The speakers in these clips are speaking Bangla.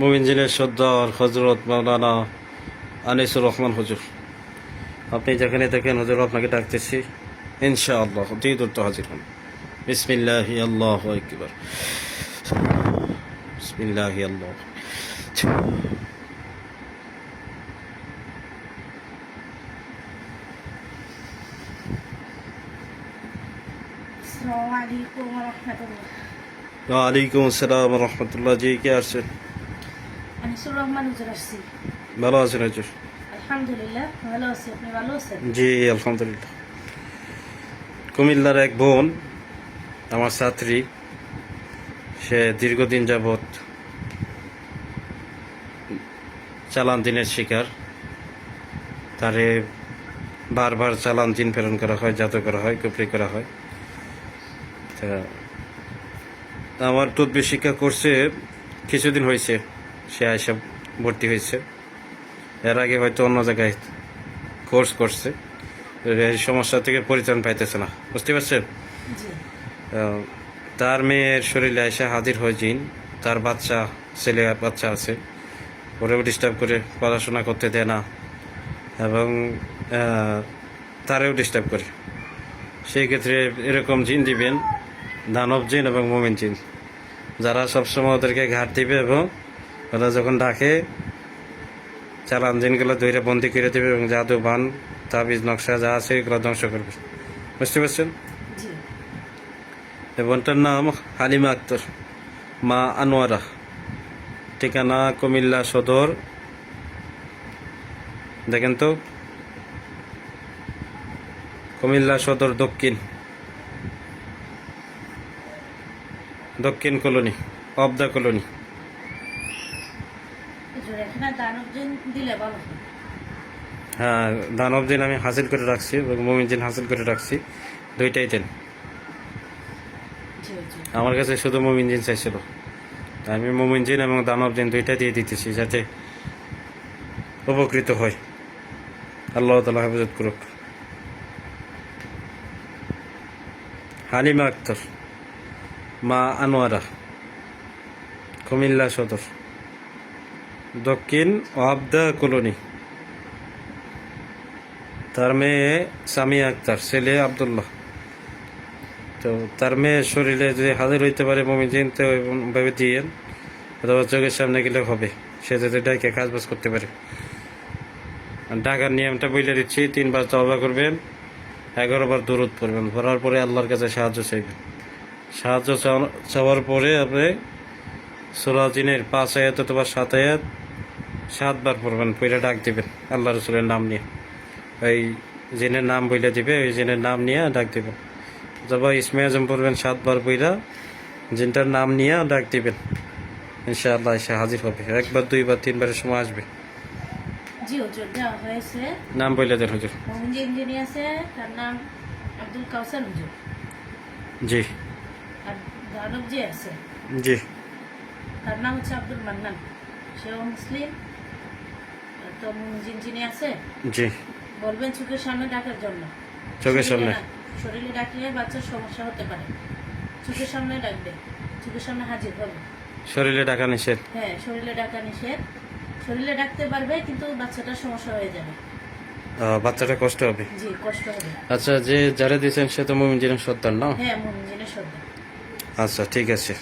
মোমিনজিনের সর্দার হজরত মাওলানা আনিসুর রহমান হুজুর। আপনি যেখানে থাকেন হুজুর আপনাকে ডাকতেছি। ইনশাআল্লাহ অতি দ্রুত হাজির হন। বিসমিল্লাহ আল্লাহ একবার বিসমিল্লাহ আল্লাহ ওয়ালাইকুম আসসালাম রহমতুল্লাহ। জি কে আসছেন? আনিসুর রহমান হুজুর আসছি। ভালো আছেন হুজুর? আলহামদুলিল্লাহ ভালো আছি। আপনি ভালো আছেন? জি আলহামদুলিল্লাহ। কুমিল্লার এক বোন আমার ছাত্রী সে দীর্ঘদিন যাবৎ চালান দিনের শিকার। তারে বারবার চালান দিন প্রেরণ করা হয় জাত করা হয় কুপরি করা হয়। তা আমার তদবির শিক্ষা করছে কিছুদিন হয়েছে সে আয়সা ভর্তি হয়েছে। এর আগে হয়তো অন্য জায়গায় কোর্স করছে। এই সমস্যা থেকে পরিত্রাণ পাইতেছে না। বুঝতে পারছেন? তার মেয়ের শরীরে এসে হাজির হয় জিন। তার বাচ্চা ছেলে বাচ্চা আছে। ওরেও ডিস্টার্ব করে পড়াশোনা করতে দেয় না। এবং তারেও ডিস্টার্ব করে। সেই ক্ষেত্রে এরকম জিন দিবেন দানব জিন এবং মোমিন জিন। যারা সবসময় ওদেরকে ঘাট দিবে এবং ওরা যখন ডাকে চালান জিনগুলো ধরে বন্দি করে দেবে এবং জাদু বান তাবিজ নকশা যা আছে এগুলো ধ্বংস করবে। বুঝতে পারছেন? বোনটার নাম হালিমা আক্তর মা আনোয়ারা। ঠিকানা কুমিল্লা সদর। দেখেন তো। কুমিল্লা সদর দক্ষিণ। দক্ষিণ কলোনি অব দ্য কলোনি। দিলে হ্যাঁ দানব দিন আমি হাসিল করে রাখছি এবং মোমিন দিন হাসিল করে রাখছি। দুইটাই দেন। আমার কাছে শুধু মোমিন জিন চাইছিল আমি মোমিন জিন এবং দানব জিন দুইটা দিয়ে দিতেছি যাতে উপকৃত হয়। আল্লাহ তালা হেফাজত করুক। হালিমা আক্তর মা আনোয়ারা কুমিল্লা সদর। দক্ষিণ অফ দ্য কলোনি। তার মেয়ে সামিয়া আক্তার, ছেলে আবদুল্লাহ। তো তার মেয়ে শরীরে যদি হাজির হইতে পারে মমিজিন তো ভাবে দিয়ে অথবা চোখের সামনে গেলে হবে। সে যাতে ডাকে কাজ বাজ করতে পারে। ডাকার নিয়মটা বলে দিচ্ছি, তিনবার তবা করবেন, এগারো বার দূরত পড়বেন। পড়ার পরে আল্লাহর কাছে সাহায্য চাইবেন। সাহায্য চাওয়া- চাওয়ার পরে আপনি সোলাজিনের পাঁচ আয়াত অথবা সাত আয়াত সাতবার পড়বেন পইরা ডাক দিবেন আল্লাহ রসুলের নাম নিয়ে। ওই জেনের নাম বইলে দিবে ওই জেনের নাম নিয়ে ডাক দিবেন। অথবা ইসমে আজম পড়বেন সাতবার বইরা জিনটার নাম নিয়ে ডাক দিবেন। ইনশাআল্লাহ এসে হাজির হবে একবার দুইবার তিনবারের সময় আসবে। জি হুজুর দেওয়া হয়েছে। নাম বইলে দেন হুজুর। মোমিন যে ইঞ্জিনিয়ার আছে তার নাম আব্দুল কাউসার হুজুর। জি। আর দানব যে আছে জি। তার নাম হচ্ছে আব্দুল মান্নান। সেও মুসলিম। আর তো আছে জি। বলবেন চোখের সামনে ডাকার জন্য। চোখের সামনে। শরীরে ডাকলে বাচ্চার সমস্যা হতে পারে। চোখের সামনে ডাকবে চোখের সামনে হাজির হবে। শরীরে ডাকা নিষেধ। হ্যাঁ শরীরে ডাকা নিষেধ। শরীরে ডাকতে পারবে কিন্তু বাচ্চাটার সমস্যা হয়ে যাবে। বাচ্চাটা কষ্ট হবে? জি কষ্ট হবে। আচ্ছা যে যারা দিয়েছেন সে তো মুমিন জিনের সত্তার না? হ্যাঁ সর্দার আচ্ছা ঠিক আছে।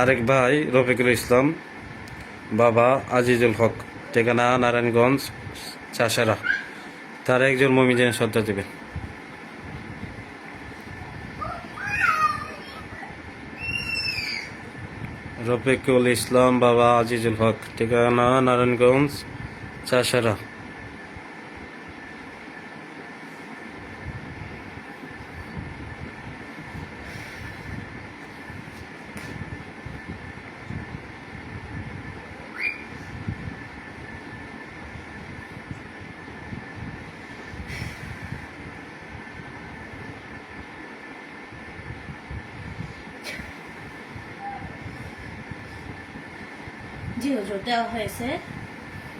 আরেক ভাই রফিকুল ইসলাম বাবা আজিজুল হক। ঠিকানা নারায়ণগঞ্জ, চাষারা। তার একজন মমিজেন শ্রদ্ধা দেবেন রফিকুল ইসলাম বাবা আজিজুল হক, ঠিকানা নারায়ণগঞ্জ, চাষারা। জি হুজুর দেওয়া হয়েছে।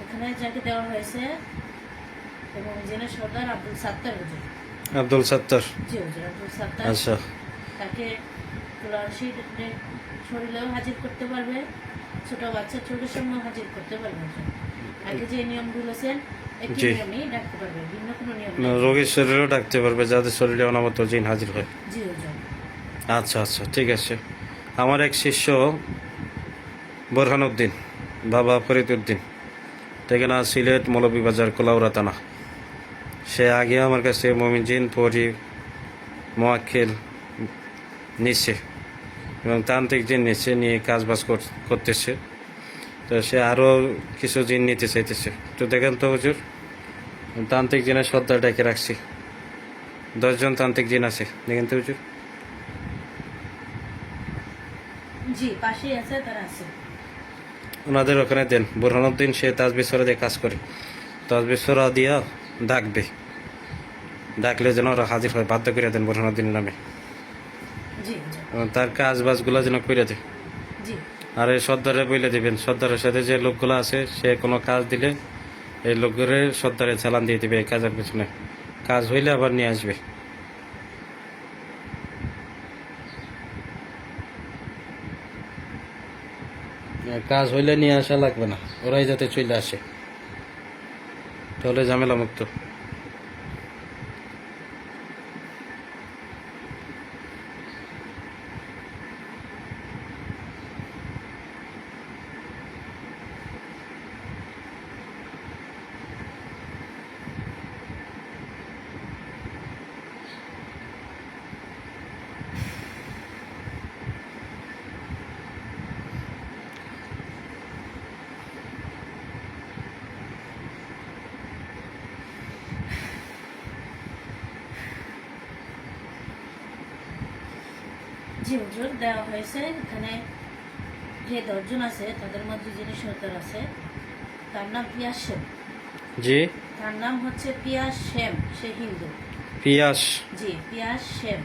এখানে যাকে দেওয়া হয়েছে এবং জেনে সর্দার আব্দুল সাত্তার হুজুর। আব্দুল সত্তর? জি হুজুর আব্দুল সাত্তার। আচ্ছা। তাকে তুলার শরীরেও হাজির করতে পারবে ছোট বাচ্চা চোখের সামনে হাজির করতে পারবে। আগে যে নিয়ম বলেছেন একই জি। নিয়মেই ডাকতে পারবে ভিন্ন কোনো নিয়ম না, নেই। রোগীর শরীরেও ডাকতে পারবে যাদের শরীরে অনামত জিন হাজির হয়। জি হুজুর। আচ্ছা আচ্ছা ঠিক আছে। আমার এক শিষ্য বোরহানুদ্দিন বাবা ফরিদুদ্দিন ঠিকানা সিলেট মৌলভীবাজার কোলাউরা থানা। সে আগে আমার কাছে মমিন জিন পরি মোয়াক্কেল নিচ্ছে এবং তান্ত্রিক জিন নিচ্ছে নিয়ে কাজ বাজ কর- করতেছে। তো সে আরও কিছু জিন নিতে চাইতেছে। তো দেখেন তো হুজুর, তান্ত্রিক জিনের শ্রদ্ধা ডেকে রাখছি। দশজন তান্ত্রিক জিন আছে। দেখেন তো হুজুর। জি, পাশেই আছে, তারা আছে। ওনাদের ওখানে দেন। বুরহানুদ্দিন সে তাজবিসরা দিয়ে কাজ করে। তাজবিসরা দিয়া ডাকবে। ডাকলে যেন ওরা হাজির হয়। বাধ্য করে দেন বুরহানুদ্দিনের নামে। তার কাজ বাজগুলো যেন করে দেয়। আর এই সর্দারে বইলে দিবেন। সর্দারের সাথে যে লোকগুলো আছে সে কোনো কাজ দিলে এই লোকগুলো সর্দারে চালান দিয়ে দিবে এই কাজের পিছনে। কাজ হইলে আবার নিয়ে আসবে। কাজ হইলে নিয়ে আসা লাগবে না। ওরাই যাতে চলে আসে। তাহলে ঝামেলা মুক্ত হুজুর দেওয়া হয়েছে এখানে যে দশজন আছে তাদের মধ্যে যিনি সর্দার আছে তার নাম পিয়াস সেম জি? তার নাম হচ্ছে পিয়াস সেম সে হিন্দু। পিয়াস। জি পিয়াস সেম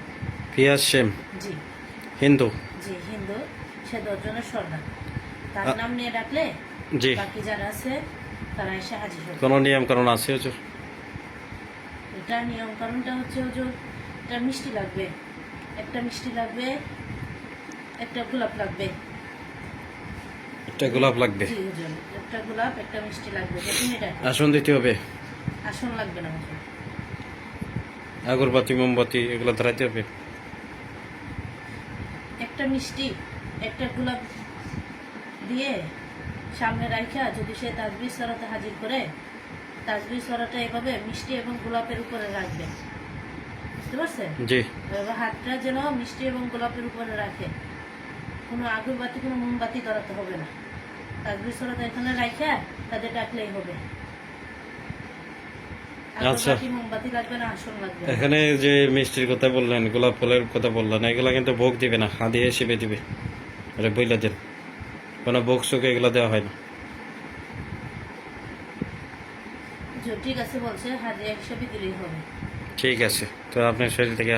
পিয়াস সেম জি। হিন্দু? জি হিন্দু। সে দশজনের সর্দার। তার নাম নিয়ে ডাকলে জি। বাকি যারা আছে তারা এসে হাজির হবে। কোনো নিয়ম কারণ আছে হুজুর? এটা নিয়ম কারণটা হচ্ছে হুজুর একটা মিষ্টি লাগবে। একটা মিষ্টি লাগবে একটা গোলাপ লাগবে। একটা গোলাপ লাগবে। একটা গোলাপ একটা মিষ্টি লাগবে। আসন দিতে হবে। আসন লাগবে না আগরবাতি মোমবাতি এগুলো ধরাইতে হবে। একটা মিষ্টি একটা গোলাপ দিয়ে সামনে রাখা যদি সে তাজবির সরাতে হাজির করে তাজবির সরাটা এভাবে মিষ্টি এবং গোলাপের উপরে রাখবে। বুঝতে পারছেন? জি। এবার হাতটা যেন মিষ্টি এবং গোলাপের উপরে রাখে। কোনো আগরবাতি কোনো মোমবাতি ধরাতে হবে না। সরাতে এখানে রাখা তাদের ডাকলেই হবে। আচ্ছা। এখানে যে মিষ্টির কথা বললেন গোলাপ ফুলের কথা বললেন এগুলা কিন্তু ভোগ দিবে না হাদি হিসেবে দিবে। এটা বইলা দেন কোনো ভোগ সুখ এগুলো দেওয়া হয় না। ঠিক আছে বলছে হাজিয়া হিসাবে দিলেই হবে। ঠিক আছে। তো আপনার শরীর থেকে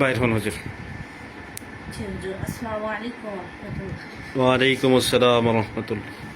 বাইর হন হুজুর। ওয়ালাইকুম আসসালাম রহমতুল্লাহ।